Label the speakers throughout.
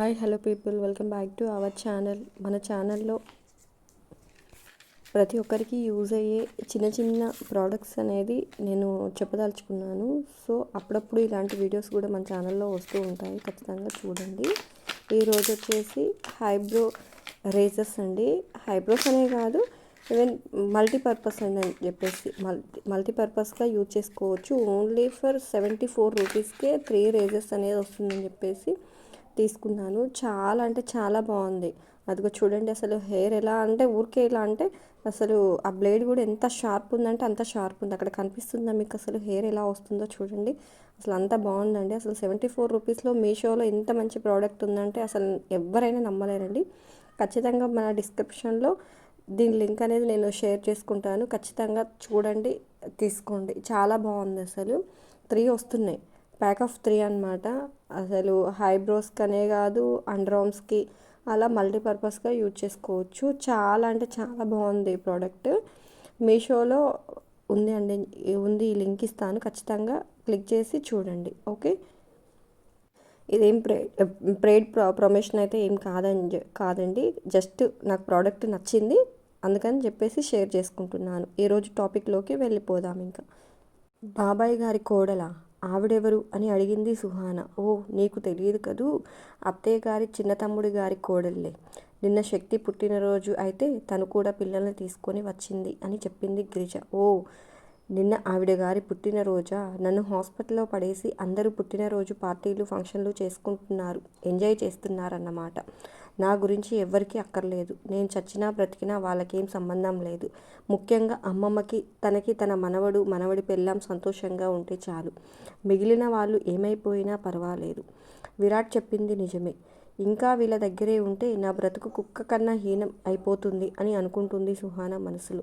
Speaker 1: Hi hello people. Welcome back to our channel. మన ఛానల్లో ప్రతి ఒక్కరికి యూజ్ అయ్యే చిన్న చిన్న ప్రోడక్ట్స్ అనేది నేను చెప్పదలుచుకున్నాను. సో అప్పుడప్పుడు ఇలాంటి వీడియోస్ కూడా మన ఛానల్లో వస్తూ ఉంటాయి. ఖచ్చితంగా చూడండి. ఈరోజు వచ్చేసి హైబ్రో రేజర్స్ అండి. హైబ్రోస్ అనే కాదు ఈవెన్ మల్టీపర్పస్ అండి అని చెప్పేసి మల్టీ మల్టీపర్పస్గా యూజ్ చేసుకోవచ్చు. ఓన్లీ ఫర్ సెవెంటీ ఫోర్ రూపీస్కే త్రీ రేజర్స్ అనేది వస్తుందని చెప్పేసి తీసుకున్నాను. చాలా అంటే చాలా బాగుంది. అదిగో చూడండి అసలు హెయిర్ ఎలా అంటే ఊరికే ఎలా అంటే అసలు ఆ బ్లేడ్ కూడా ఎంత షార్ప్ ఉందంటే అంత షార్ప్ ఉంది. అక్కడ కనిపిస్తుందా మీకు అసలు హెయిర్ ఎలా వస్తుందో చూడండి. అసలు అంత బాగుందండి. అసలు సెవెంటీ ఫోర్ రూపీస్లో మీషోలో ఎంత మంచి ప్రోడక్ట్ ఉందంటే అసలు ఎవరైనా నమ్మలేరండి. ఖచ్చితంగా మన డిస్క్రిప్షన్లో దీని లింక్ అనేది నేను షేర్ చేసుకుంటాను. ఖచ్చితంగా చూడండి తీసుకోండి. చాలా బాగుంది అసలు. త్రీ వస్తున్నాయి. ప్యాక్ ఆఫ్ త్రీ అనమాట అసలు హైబ్రోస్కనే అనే కాదు అండ్రామ్స్కి అలా మల్టీపర్పస్గా యూజ్ చేసుకోవచ్చు. చాలా అంటే చాలా బాగుంది ఈ ప్రోడక్ట్. మీషోలో ఉంది అండి ఉంది ఈ లింక్ ఇస్తాను. ఖచ్చితంగా క్లిక్ చేసి చూడండి. ఓకే? ఇదేం ప్రే ప్రేడ్ ప్రో ప్రమోషన్ అయితే ఏం కాదని కాదండి. జస్ట్ నాకు ప్రోడక్ట్ నచ్చింది అందుకని చెప్పేసి షేర్ చేసుకుంటున్నాను. ఈరోజు టాపిక్లోకి వెళ్ళిపోదాం ఇంకా. బాబాయ్ గారి కోడలా? ఆవిడెవరు అని అడిగింది సుహాన. ఓ నీకు తెలియదు కదూ? అత్తయ్య గారి చిన్న తమ్ముడి గారి కోడళ్ళే నిన్న శక్తి పుట్టినరోజు అయితే తను కూడా పిల్లల్ని తీసుకొని వచ్చింది అని చెప్పింది గిరిజ. ఓ నిన్న ఆవిడ గారి పుట్టినరోజా? నన్ను హాస్పిటల్లో పడేసి అందరూ పుట్టినరోజు పార్టీలు ఫంక్షన్లు చేసుకుంటున్నారు. ఎంజాయ్ చేస్తున్నారన్నమాట. నా గురించి ఎవ్వరికీ అక్కర్లేదు. నేను చచ్చినా బ్రతికినా వాళ్ళకేం సంబంధం లేదు. ముఖ్యంగా అమ్మమ్మకి తనకి తన మనవడు మనవడి పెళ్ళాం సంతోషంగా ఉంటే చాలు. మిగిలిన వాళ్ళు ఏమైపోయినా పర్వాలేదు. విరాట్ చెప్పింది నిజమే. ఇంకా వీళ్ళ దగ్గరే ఉంటే నా బ్రతుకు కుక్క కన్నా హీనం అయిపోతుంది అని అనుకుంటుంది సుహాన మనసులో.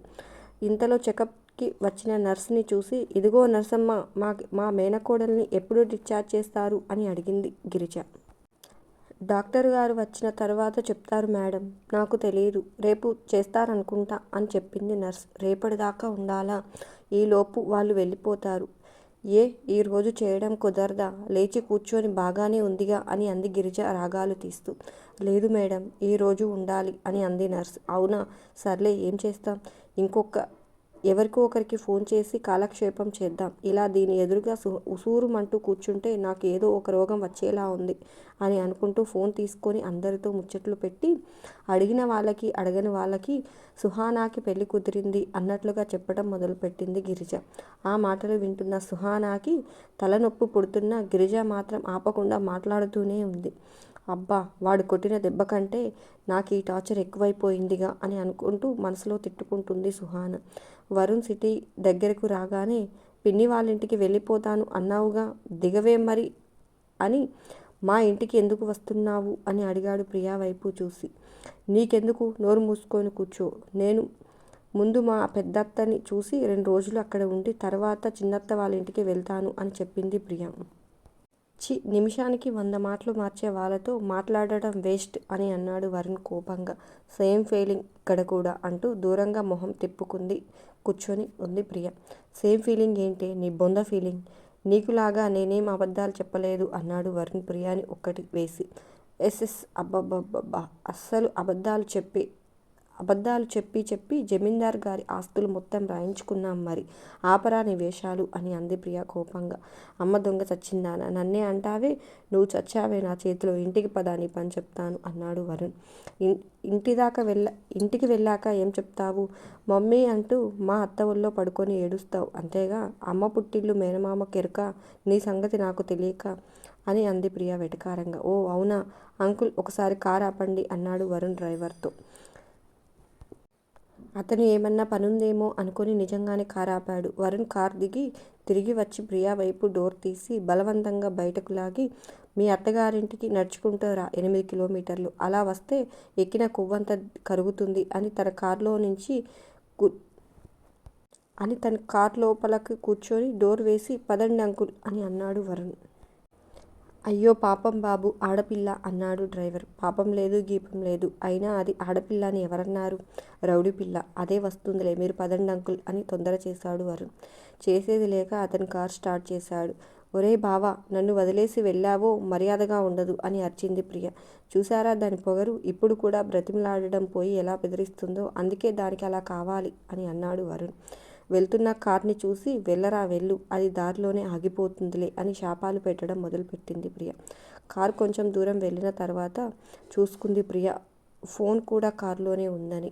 Speaker 1: ఇంతలో చెకప్ కి వచ్చిన నర్స్ని చూసి ఇదిగో నర్సమ్మ మా మా మేనకోడల్ని ఎప్పుడు డిశ్చార్జ్ చేస్తారు? అని అడిగింది గిరిజ. డాక్టర్ గారు వచ్చిన తర్వాత చెప్తారు మేడం. నాకు తెలియదు రేపు చేస్తారనుకుంటా అని చెప్పింది నర్స్. రేపటిదాకా ఉండాలా? ఈలోపు వాళ్ళు వెళ్ళిపోతారు. ఏ ఈరోజు చేయడం కుదరదా? లేచి కూర్చొని బాగానే ఉందిగా అని అంది గిరిజ రాగాలు తీస్తూ. లేదు మేడం ఈరోజు ఉండాలి అని అంది నర్స్. అవునా? సర్లే ఏం చేస్తాం? ఇంకొక ఎవరికో ఒకరికి ఫోన్ చేసి కాలక్షేపం చేద్దాం. ఇలా దీని ఎదురుగా ఉసూరుమంటూ కూర్చుంటే నాకు ఏదో ఒక రోగం వచ్చేలా ఉంది అని అనుకుంటూ ఫోన్ తీసుకొని అందరితో ముచ్చట్లు పెట్టి అడిగిన వాళ్ళకి అడగని వాళ్ళకి సుహానాకి పెళ్ళి కుదిరింది అన్నట్లుగా చెప్పడం మొదలుపెట్టింది గిరిజ. ఆ మాటలు వింటున్న సుహానాకి తలనొప్పి పుడుతున్న గిరిజ మాత్రం ఆపకుండా మాట్లాడుతూనే ఉంది. అబ్బా వాడు కొట్టిన దెబ్బ కంటే నాకు ఈ టార్చర్ ఎక్కువైపోయిందిగా అని అనుకుంటూ మనసులో తిట్టుకుంటుంది సుహాన. వరుణ్ సిటీ దగ్గరకు రాగానే పిన్ని వాళ్ళ ఇంటికి వెళ్ళిపోతాను అన్నావుగా దిగవే మరి అని మా ఇంటికి ఎందుకు వస్తున్నావు అని అడిగాడు ప్రియా వైపు చూసి. నీకెందుకు నోరు మూసుకొని కూర్చో. నేను ముందు మా పెద్దత్తని చూసి రెండు రోజులు అక్కడ ఉండి తర్వాత చిన్నత్త వాళ్ళ ఇంటికి వెళ్తాను అని చెప్పింది ప్రియా. చి నిమిషానికి వంద మాటలు మార్చే వాళ్ళతో మాట్లాడటం వేస్ట్ అని అన్నాడు వరుణ్ కోపంగా. సేమ్ ఫీలింగ్ ఇక్కడ కూడా అంటూ దూరంగా మొహం తిప్పుకుంది కూర్చొని ఉంది ప్రియ. సేమ్ ఫీలింగ్ ఏంటి? నీ బొంద ఫీలింగ్. నీకులాగా నేనేం అబద్ధాలు చెప్పలేదు అన్నాడు వరుణ్ ప్రియాని ఒక్కటి వేసి. ఎస్ఎస్ అబ్బబ్బబ్బబ్బా. అస్సలు అబద్ధాలు చెప్పి అబద్ధాలు చెప్పి చెప్పి జమీందార్ గారి ఆస్తులు మొత్తం రాయించుకున్నాం మరి. ఆపరాని వేషాలు అని అంది ప్రియ కోపంగా. అమ్మ దొంగ చచ్చిందానా? నన్నే అంటావే? నువ్వు చచ్చావే నా చేతిలో. ఇంటికి పదాని పని చెప్తాను అన్నాడు వరుణ్. ఇంటి దాకా వెళ్ళ ఇంటికి వెళ్ళాక ఏం చెప్తావు? మమ్మీ అంటూ మా అత్త ఒళ్ళో పడుకొని ఏడుస్తావు. అంతేగా? అమ్మ పుట్టిల్లు మేనమామ కెరక నీ సంగతి నాకు తెలియక అని అంది ప్రియ వెటకారంగా. ఓ అవునా? అంకుల్ ఒకసారి కార్ ఆపండి అన్నాడు వరుణ్ డ్రైవర్తో. అతను ఏమన్నా పనుందేమో అనుకుని నిజంగానే కారు ఆపాడు వరుణ్ కార్ దిగి తిరిగి వచ్చి ప్రియా వైపు డోర్ తీసి బలవంతంగా బయటకు లాగి మీ అత్తగారింటికి నడుచుకుంటారా? ఎనిమిది కిలోమీటర్లు. అలా వస్తే ఎక్కిన కొవ్వంత కరుగుతుంది అని తన కారులో నుంచి అని తన కార్ లోపలకు కూర్చొని డోర్ వేసి పదండి అంకుల్ అని అన్నాడు వరుణ్. అయ్యో పాపం బాబు ఆడపిల్ల అన్నాడు డ్రైవర్. పాపం లేదు గీపం లేదు. అయినా అది ఆడపిల్ల అని ఎవరన్నారు? రౌడీ పిల్ల. అదే వస్తుందిలే మీరు పదండి అంకుల్ అని తొందర చేశాడు వరుణ్. చేసేది లేక అతని కార్ స్టార్ట్ చేశాడు. ఒరే బావా నన్ను వదిలేసి వెళ్ళావో? మర్యాదగా ఉండదు అని అరిచింది ప్రియ. చూసారా దాని పొగరు? ఇప్పుడు కూడా బ్రతిమలాడడం పోయి ఎలా బెదిరిస్తుందో? అందుకే దానికి అలా కావాలి అని అన్నాడు వరుణ్. వెళ్తున్న కార్ని చూసి వెళ్ళరా వెళ్ళు అది దారిలోనే ఆగిపోతుందిలే అని శాపాలు పెట్టడం మొదలుపెట్టింది ప్రియ. కారు కొంచెం దూరం వెళ్ళిన తర్వాత చూసుకుంది ప్రియ. ఫోన్ కూడా కారులోనే ఉందని.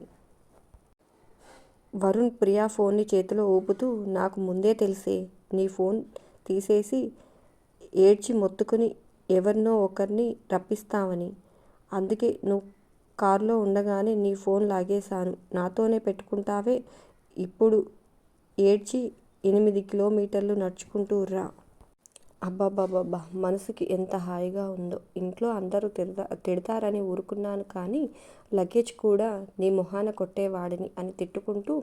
Speaker 1: వరుణ్ ప్రియా ఫోన్ని చేతిలో ఊపుతూ నాకు ముందే తెలిసే నీ ఫోన్ తీసేసి ఏడ్చి మొత్తుకుని ఎవరినో ఒకరిని రప్పిస్తావని. అందుకే నువ్వు కారులో ఉండగానే నీ ఫోన్ లాగేశాను. నాతోనే పెట్టుకుంటావే ఇప్పుడు ఏడ్చి ఎనిమిది కిలోమీటర్లు నడుచుకుంటూ రా. అబ్బబ్బబ్బబ్బా మనసుకి ఎంత హాయిగా ఉందో. ఇంట్లో అందరూ తిడతా తిడతారని ఊరుకున్నాను కానీ లగేజ్ కూడా నీ మొహాన కొట్టేవాడిని అని తిట్టుకుంటూ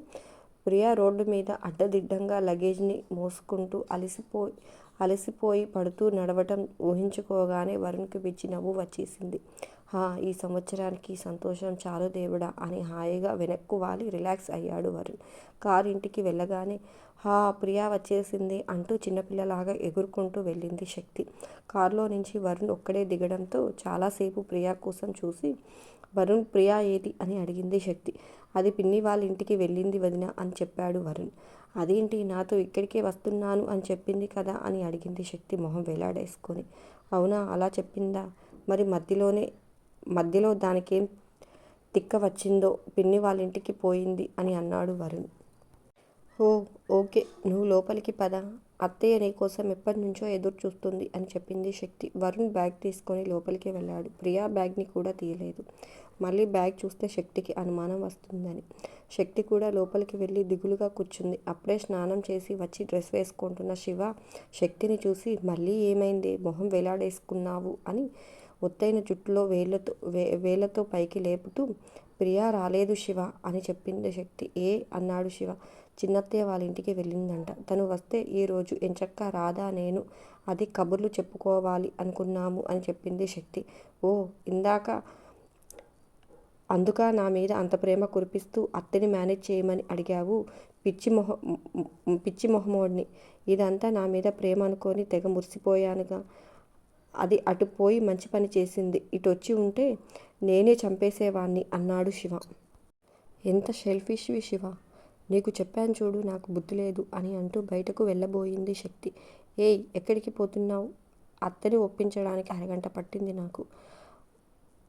Speaker 1: ప్రియా రోడ్డు మీద అడ్డదిడ్డంగా లగేజ్ని మోసుకుంటూ అలసిపోయి అలసిపోయి పడుతూ నడవటం ఊహించుకోగానే వరుణ్కి పిచ్చి నవ్వు వచ్చేసింది. ఈ సంవత్సరానికి సంతోషం చాలు దేవుడా అని హాయిగా వెనక్కు వాలి రిలాక్స్ అయ్యాడు వరుణ్. కారు ఇంటికి వెళ్ళగానే హా ప్రియా వచ్చేసింది అంటూ చిన్నపిల్లలాగా ఎగురుకుంటూ వెళ్ళింది శక్తి. కారులో నుంచి వరుణ్ ఒక్కడే దిగడంతో చాలాసేపు ప్రియా కోసం చూసి వరుణ్ ప్రియా ఏది? అని అడిగింది శక్తి. అది పిన్ని వాళ్ళ ఇంటికి వెళ్ళింది వదిన అని చెప్పాడు వరుణ్. అదేంటి? నాతో ఇక్కడికే వస్తున్నాను అని చెప్పింది కదా అని అడిగింది శక్తి మొహం వేలాడేసుకొని. అవునా? అలా చెప్పిందా? మరి మధ్యలోనే మధ్యలో దానికేం తిక్క వచ్చిందో పిన్ని వాళ్ళ ఇంటికి పోయింది అని అన్నాడు వరుణ్. ఓ ఓకే నువ్వు లోపలికి పద. అత్తయ్య నీ కోసం ఎప్పటి నుంచో ఎదురు చూస్తుంది అని చెప్పింది శక్తి. వరుణ్ బ్యాగ్ తీసుకొని లోపలికి వెళ్ళాడు. ప్రియా బ్యాగ్ని కూడా తీయలేదు. మళ్ళీ బ్యాగ్ చూస్తే శక్తికి అనుమానం వస్తుందని. శక్తి కూడా లోపలికి వెళ్ళి దిగులుగా కూర్చుంది. అప్పుడే స్నానం చేసి వచ్చి డ్రెస్ వేసుకుంటున్న శివ శక్తిని చూసి మళ్ళీ ఏమైంది? మొహం వేలాడేసుకున్నావు అని ఒత్తైన జుట్టులో వేళ్ళతో వే వేళ్ళతో పైకి లేపుతూ ప్రియా రాలేదు శివ అని చెప్పింది శక్తి. ఏ అన్నాడు శివ. చిన్నత్తయ్య వాళ్ళ ఇంటికి వెళ్ళిందంట. తను వస్తే ఈరోజు ఎంచక్క రాదా నేను? అది కబుర్లు చెప్పుకోవాలి అనుకున్నాము అని చెప్పింది శక్తి. ఓ ఇందాక అందుక నా మీద అంత ప్రేమ కురిపిస్తూ అత్తని మేనేజ్ చేయమని అడిగావు? పిచ్చి మొహ పిచ్చి మొహమోడిని. ఇదంతా నా మీద ప్రేమ అనుకొని తెగ మురిసిపోయానుగా. అది అటు పోయి మంచి పని చేసింది. ఇటు వచ్చి ఉంటే నేనే చంపేసేవాణ్ణి అన్నాడు శివ. ఎంత షెల్ఫిష్వి శివ. నీకు చెప్పాను చూడు నాకు బుద్ధి లేదు అని అంటూ బయటకు వెళ్ళబోయింది శక్తి. ఏయ్ ఎక్కడికి పోతున్నావు? అత్తని ఒప్పించడానికి అరగంట పట్టింది నాకు.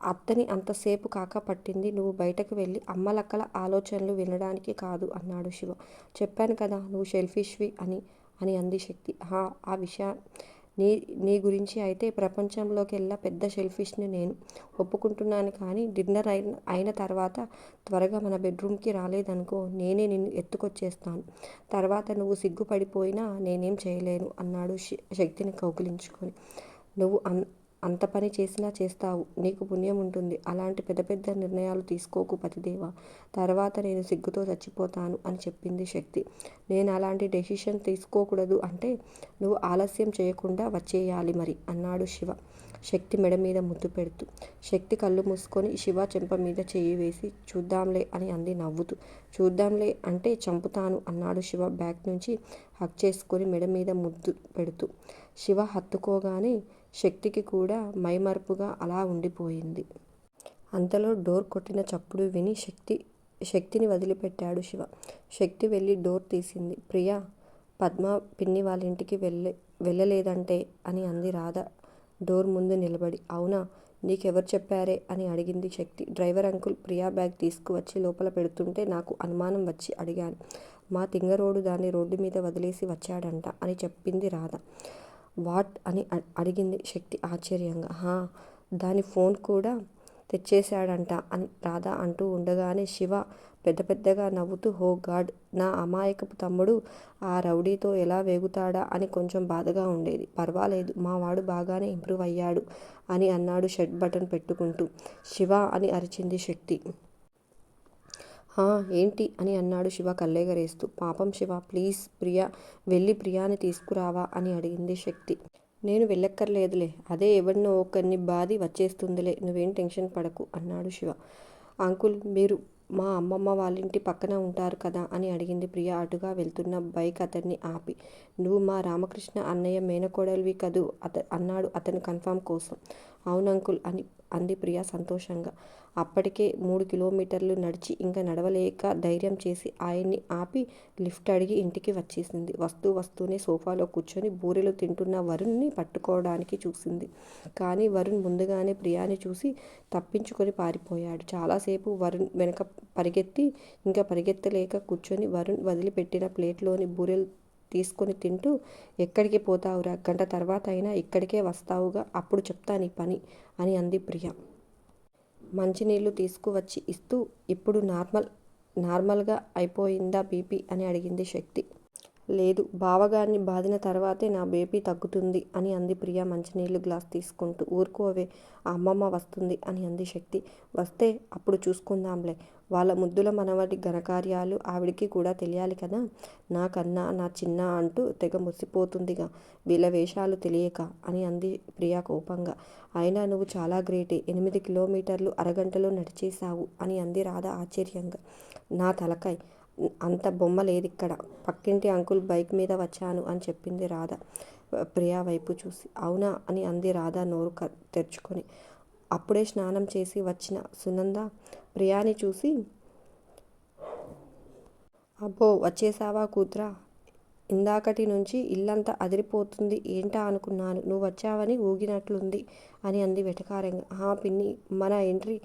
Speaker 1: అత్తని అంతసేపు కాక పట్టింది. నువ్వు బయటకు వెళ్ళి అమ్మలక్కల ఆలోచనలు వినడానికి కాదు అన్నాడు శివ. చెప్పాను కదా నువ్వు షెల్ఫిష్వి అని అని అంది శక్తి. హా ఆ విషయా నీ నీ గురించి అయితే ప్రపంచంలోకెల్లా పెద్ద షెల్ఫిష్ని నేను ఒప్పుకుంటున్నాను కానీ డిన్నర్ అయిన అయిన తర్వాత త్వరగా మన బెడ్రూమ్కి రాలేదనుకో నేనే నిన్ను ఎత్తుకొచ్చేస్తాను. తర్వాత నువ్వు సిగ్గుపడిపోయినా నేనేం చేయలేను అన్నాడు శక్తిని కౌగిలించుకొని. నువ్వు అన్ అంత పని చేసినా చేస్తావు నీకు పుణ్యం ఉంటుంది. అలాంటి పెద్ద పెద్ద నిర్ణయాలు తీసుకోకు పతిదేవ. తర్వాత నేను సిగ్గుతో చచ్చిపోతాను అని చెప్పింది శక్తి. నేను అలాంటి డెసిషన్ తీసుకోకూడదు అంటే నువ్వు ఆలస్యం చేయకుండా వచ్చేయాలి మరి అన్నాడు శివ. శక్తి మెడ మీద ముద్దు పెడుతూ. శక్తి కళ్ళు మూసుకొని శివ చెంప మీద చేయి వేసి చూద్దాంలే అని అంది నవ్వుతూ. చూద్దాంలే అంటే చంపుతాను అన్నాడు శివ బ్యాక్ నుంచి హక్ చేసుకొని మెడ మీద ముద్దు పెడుతూ. శివ హత్తుకోగానే శక్తికి కూడా మైమరుపుగా అలా ఉండిపోయింది. అంతలో డోర్ కొట్టిన చప్పుడు విని శక్తి శక్తిని వదిలిపెట్టాడు శివ. శక్తి వెళ్ళి డోర్ తీసింది. ప్రియా పద్మ పిన్ని వాళ్ళ ఇంటికి వెళ్ళే వెళ్ళలేదంటే అని అంది రాధ. డోర్ ముందు నిలబడి అవునా నీకెవరు చెప్పారే అని అడిగింది Shakti. Driver uncle Priya bag తీసుకువచ్చి లోపల పెడుతుంటే నాకు అనుమానం వచ్చి అడిగాను మా తింగరోడు దాన్ని రోడ్డు మీద వదిలేసి వచ్చాడంట అని చెప్పింది రాధ. వాట్ అని అడిగింది శక్తి ఆశ్చర్యంగా. హా దాని ఫోన్ కూడా తెచ్చేశాడంట అని రాధ అంటూ ఉండగానే శివ పెద్ద పెద్దగా నవ్వుతూ హో గాడ్ నా అమాయకపు తమ్ముడు ఆ రౌడీతో ఎలా వేగుతాడా? అని కొంచెం బాధగా ఉండేది. పర్వాలేదు మా వాడు బాగానే ఇంప్రూవ్ అయ్యాడు అని అన్నాడు షర్ట్ బటన్ పెట్టుకుంటూ. శివ అని అరిచింది శక్తి. హా ఏంటి అని అన్నాడు శివ కల్లేగరేస్తూ పాపం శివ ప్లీజ్ ప్రియా వెళ్ళి ప్రియాని తీసుకురావా అని అడిగింది శక్తి. నేను వెళ్ళక్కర్లేదులే అదే ఎవరినో ఒకరిని బాధి వచ్చేస్తుందిలే నువ్వేం టెన్షన్ పడకు అన్నాడు శివ. అంకుల్ మీరు మా అమ్మమ్మ వాళ్ళింటి పక్కన ఉంటారు కదా అని అడిగింది ప్రియ అటుగా వెళ్తున్న బైక్ అతన్ని ఆపి. నువ్వు మా రామకృష్ణ అన్నయ్య మేనకోడలివి కదూ? అత అన్నాడు అతను కన్ఫామ్ కోసం. అవునంకుల్ అని అంది ప్రియ సంతోషంగా. అప్పటికే మూడు కిలోమీటర్లు నడిచి ఇంకా నడవలేక ధైర్యం చేసి ఆయన్ని ఆపి లిఫ్ట్ అడిగి ఇంటికి వచ్చేసింది. వస్తూ వస్తూనే సోఫాలో కూర్చొని బూరెలు తింటున్న వరుణ్ని పట్టుకోవడానికి చూసింది. కానీ వరుణ్ ముందుగానే ప్రియాని చూసి తప్పించుకొని పారిపోయాడు. చాలాసేపు వరుణ్ వెనక పరిగెత్తి ఇంకా పరిగెత్తలేక కూర్చొని వరుణ్ వదిలిపెట్టిన ప్లేట్లోని బూరెలు తీసుకొని తింటూ ఎక్కడికి పోతావురా? గంట తర్వాత అయినా ఇక్కడికే వస్తావుగా? అప్పుడు చెప్తా నీ పని అని అంది ప్రియ. మంచినీళ్ళు తీసుకువచ్చి ఇస్తూ ఇప్పుడు నార్మల్ నార్మల్గా అయిపోయిందా బీపీ అని అడిగింది శక్తి. లేదు బావగారిని బాదిన తర్వాతే నా బేబీ తగ్గుతుంది అని అంది ప్రియ మంచినీళ్ళు గ్లాస్ తీసుకుంటూ. ఊరుకోవే ఆ అమ్మమ్మ వస్తుంది అని అంది శక్తి. వస్తే అప్పుడు చూసుకుందాంలే. వాళ్ళ ముద్దుల మనవడి ఘనకార్యాలు ఆవిడికి కూడా తెలియాలి కదా. నాకన్నా నా చిన్న అంటూ తెగ ముసిపోతుందిగా వీళ్ళ వేషాలు తెలియక అని అంది ప్రియా కోపంగా. అయినా నువ్వు చాలా గ్రేటే ఎనిమిది కిలోమీటర్లు అరగంటలో నడిచేశావు అని అంది రాధ ఆశ్చర్యంగా. నా తలకాయ్ అంత బొమ్మ లేదు ఇక్కడ పక్కింటి అంకుల్ బైక్ మీద వచ్చాను అని చెప్పింది రాధ. ప్రియా వైపు చూసి. అవునా అని అంది రాధ నోరు తెరుచుకొని. అప్పుడే స్నానం చేసి వచ్చిన సునంద ప్రియాని చూసి అబ్బో వచ్చేసావా కూతురా? ఇందాకటి నుంచి ఇల్లంతా అదిరిపోతుంది. ఏంటా అనుకున్నాను. నువ్వు వచ్చావని ఊగినట్లుంది అని అంది వెటకారంగా. ఆ పిన్ని మన ఎంట్రీ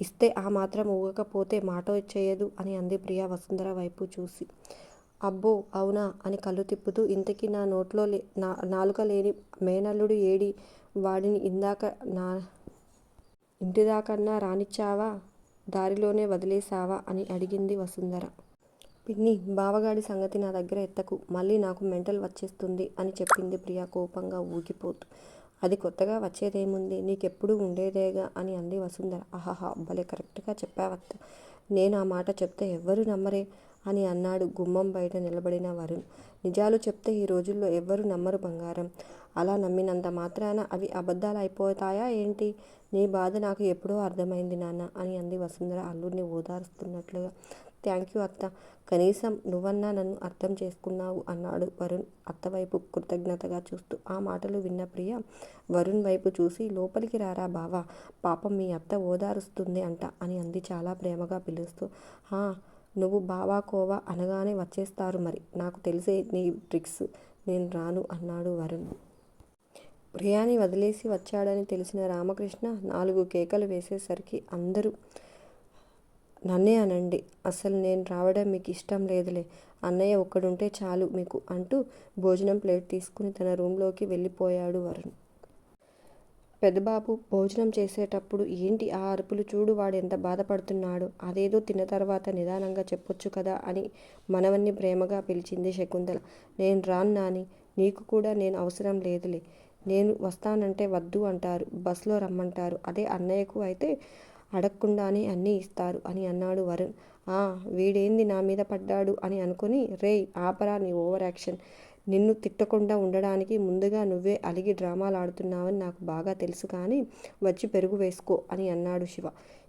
Speaker 1: ఇస్తే ఆ మాత్రం ఊగకపోతే మాట చేయదు అని అంది ప్రియా వసుంధర వైపు చూసి. అబ్బో అవునా అని కళ్ళు తిప్పుతూ ఇంతకీ నా నోట్లో లే నా నాలుక లేని మేనల్లుడు ఏడి? వాడిని ఇందాక నా ఇంటిదాకన్నా రానిచ్చావా? దారిలోనే వదిలేసావా అని అడిగింది వసుంధర. పిన్ని బావగాడి సంగతి నా దగ్గర ఎత్తకు. మళ్ళీ నాకు మెంటల్ వచ్చేస్తుంది అని చెప్పింది ప్రియా కోపంగా ఊగిపోతూ. అది కొత్తగా వచ్చేదేముంది? నీకెప్పుడు ఉండేదేగా? అని అంది వసుంధర. ఆహాహా భలే కరెక్ట్గా చెప్పావత్త. నేను ఆ మాట చెప్తే ఎవ్వరూ నమ్మరే? అని అన్నాడు గుమ్మం బయట నిలబడిన వరుణ్. నిజాలు చెప్తే ఈ రోజుల్లో ఎవ్వరూ నమ్మరు బంగారం. అలా నమ్మినంత మాత్రాన అవి అబద్ధాలు అయిపోతాయా ఏంటి? నీ బాధ నాకు ఎప్పుడో అర్థమైంది నాన్న అని అంది వసుంధర అల్లుడిని ఓదారుస్తున్నట్లుగా. థ్యాంక్ యూ అత్త. కనీసం నువ్వన్నా నన్ను అర్థం చేసుకున్నావు అన్నాడు వరుణ్ అత్త వైపు కృతజ్ఞతగా చూస్తూ. ఆ మాటలు విన్న ప్రియ వరుణ్ వైపు చూసి లోపలికి రారా బావా? పాపం మీ అత్త ఓదారుస్తుంది అంట అని అంది చాలా ప్రేమగా పిలుస్తూ. హా నువ్వు బావా కోవా అనగానే వచ్చేస్తారు మరి. నాకు తెలిసే నీ ట్రిక్స్. నేను రాను అన్నాడు వరుణ్. ప్రియాని వదిలేసి వచ్చాడని తెలిసిన రామకృష్ణ నాలుగు కేకలు వేసేసరికి అందరూ నన్నే అనండి. అసలు నేను రావడం మీకు ఇష్టం లేదులే. అన్నయ్య ఒక్కడుంటే చాలు మీకు అంటూ భోజనం ప్లేట్ తీసుకుని తన రూమ్లోకి వెళ్ళిపోయాడు వరుణ్. పెద్దబాబు భోజనం చేసేటప్పుడు ఏంటి ఆ అరుపులు? చూడు వాడు ఎంత బాధపడుతున్నాడు. అదేదో తిన్న తర్వాత నిదానంగా చెప్పొచ్చు కదా అని మనవన్ని ప్రేమగా పిలిచింది శకుంతల. నేను రాను నాని నీకు కూడా నేను అవసరం లేదులే. నేను వస్తానంటే వద్దు అంటారు. బస్సులో రమ్మంటారు. అదే అన్నయ్యకు అయితే అడగకుండానే అన్నీ ఇస్తారు అని అన్నాడు వరుణ్. ఆ వీడేంది నా మీద పడ్డాడు అని అనుకుని రేయ్ ఆపరా నీ ఓవర్ యాక్షన్. నిన్ను తిట్టకుండా ఉండడానికి ముందుగా నువ్వే అలిగి డ్రామాలు ఆడుతున్నావని నాకు బాగా తెలుసు కానీ వచ్చి పెరుగు వేసుకో అని అన్నాడు శివ.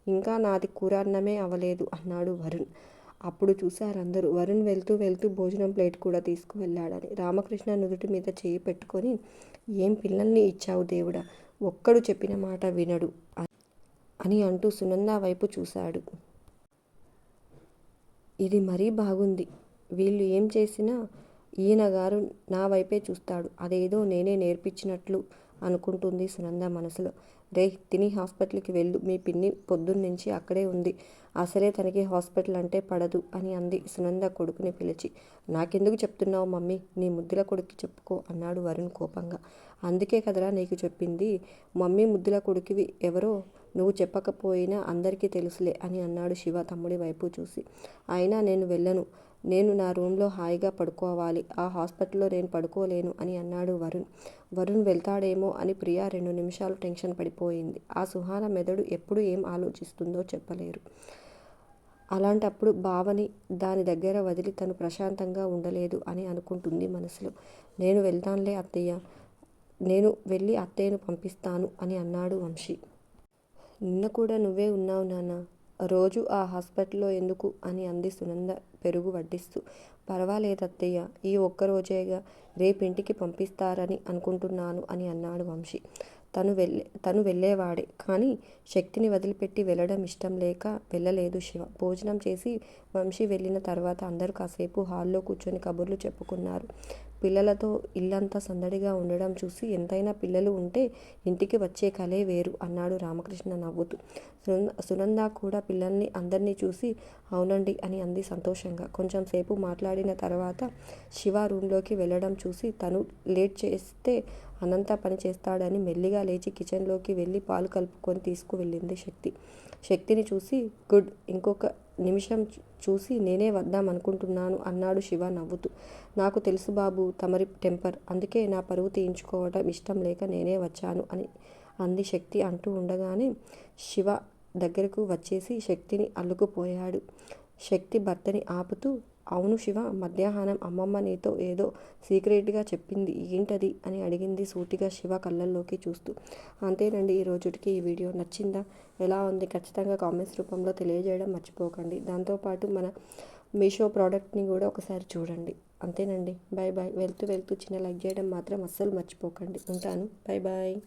Speaker 1: ఇంకా నాది కూరాన్నమే అవ్వలేదు అన్నాడు వరుణ్. అప్పుడు చూశారందరూ వరుణ్ వెళ్తూ వెళ్తూ భోజనం ప్లేట్ కూడా తీసుకువెళ్ళాడని. రామకృష్ణ నుదుటి మీద చేయి పెట్టుకొని ఏం పిల్లల్ని ఇచ్చావు దేవుడా? ఒక్కడు చెప్పిన మాట వినడు. అని అంటూ సునంద వైపు చూశాడు. ఇది మరీ బాగుంది. వీళ్ళు ఏం చేసినా ఈయన గారు నా వైపే చూస్తాడు. అదేదో నేనే నేర్పించినట్లు అనుకుంటుంది సునంద మనసులో. రే తిని హాస్పిటల్కి వెళ్ళు. మీ పిన్ని పొద్దున్నుంచి అక్కడే ఉంది. అసలే తనకి హాస్పిటల్ అంటే పడదు అని అంది సునంద కొడుకుని పిలిచి. నాకెందుకు చెప్తున్నావు మమ్మీ? నీ ముద్దుల కొడుక్కి చెప్పుకో అన్నాడు వరుణ్ కోపంగా. అందుకే కదరా నీకు చెప్పింది. మమ్మీ ముద్దుల కొడుకువి ఎవరో నువ్వు చెప్పకపోయినా అందరికీ తెలుసులే అని అన్నాడు శివ తమ్ముడి వైపు చూసి. అయినా నేను వెళ్ళను. నేను నా రూమ్లో హాయిగా పడుకోవాలి. ఆ హాస్పిటల్లో నేను పడుకోలేను అని అన్నాడు వరుణ్. వరుణ్ వెళ్తాడేమో అని ప్రియా రెండు నిమిషాలు టెన్షన్ పడిపోయింది. ఆ సుహాన మెదడు ఎప్పుడు ఏం ఆలోచిస్తుందో చెప్పలేరు. అలాంటప్పుడు బావని దాని దగ్గర వదిలి తను ప్రశాంతంగా ఉండలేదు అని అనుకుంటుంది మనసులో. నేను వెళ్తానులే అత్తయ్య. నేను వెళ్ళి అత్తయ్యను పంపిస్తాను అని అన్నాడు వంశీ. నిన్న కూడా నువ్వే ఉన్నావు నాన్న. రోజు ఆ హాస్పిటల్లో ఎందుకు? అని అంది సునంద పెరుగు వడ్డిస్తూ. పర్వాలేదు అత్తయ్య ఈ ఒక్కరోజేగా రేపింటికి పంపిస్తారని అనుకుంటున్నాను అని అన్నాడు వంశీ. తను వెళ్ళే తను వెళ్ళేవాడే కానీ శక్తిని వదిలిపెట్టి వెళ్ళడం ఇష్టం లేక వెళ్ళలేదు శివ. భోజనం చేసి వంశీ వెళ్ళిన తర్వాత అందరూ కాసేపు హాల్లో కూర్చొని కబుర్లు చెప్పుకున్నారు. పిల్లలతో ఇల్లంతా సందడిగా ఉండడం చూసి ఎంతైనా పిల్లలు ఉంటే ఇంటికి వచ్చే కలే వేరు అన్నాడు రామకృష్ణ నవ్వుతూ. సునంద సునంద కూడా పిల్లల్ని అందరినీ చూసి అవునండి అని అంది సంతోషంగా. కొంచెం సేపు మాట్లాడిన తర్వాత శివ రూమ్లోకి వెళ్ళడం చూసి తను లేట్ చేస్తే అనంత పని చేస్తాడని మెల్లిగా లేచి కిచెన్లోకి వెళ్ళి పాలు కలుపుకొని తీసుకువెళ్ళింది శక్తి. శక్తిని చూసి గుడ్ ఇంకొక నిమిషం చూసి నేనే వద్దాం అనుకుంటున్నాను అన్నాడు శివ నవ్వుతూ. నాకు తెలుసు బాబు తమరి టెంపర్. అందుకే నా పరువు తీయించుకోవడం ఇష్టం లేక నేనే వచ్చాను అని అంది శక్తి అంటూ ఉండగానే శివ దగ్గరకు వచ్చేసి శక్తిని అల్లుకుపోయాడు. శక్తి భర్తని ఆపుతూ అవును శివ మధ్యాహ్నం అమ్మమ్మ నీతో ఏదో సీక్రెట్గా చెప్పింది. ఏంటది? అని అడిగింది సూటిగా శివ కళ్ళల్లోకి చూస్తూ. అంతేనండి ఈ రోజుటికి ఈ వీడియో నచ్చిందా? ఎలా ఉంది? ఖచ్చితంగా కామెంట్స్ రూపంలో తెలియజేయడం మర్చిపోకండి. దాంతోపాటు మన మీషో ప్రోడక్ట్ని కూడా ఒకసారి చూడండి. అంతేనండి. బాయ్ బాయ్ వెళ్తూ వెళ్తూ చిన్న లైక్ చేయడం మాత్రం అస్సలు మర్చిపోకండి. ఉంటాను. Bye bye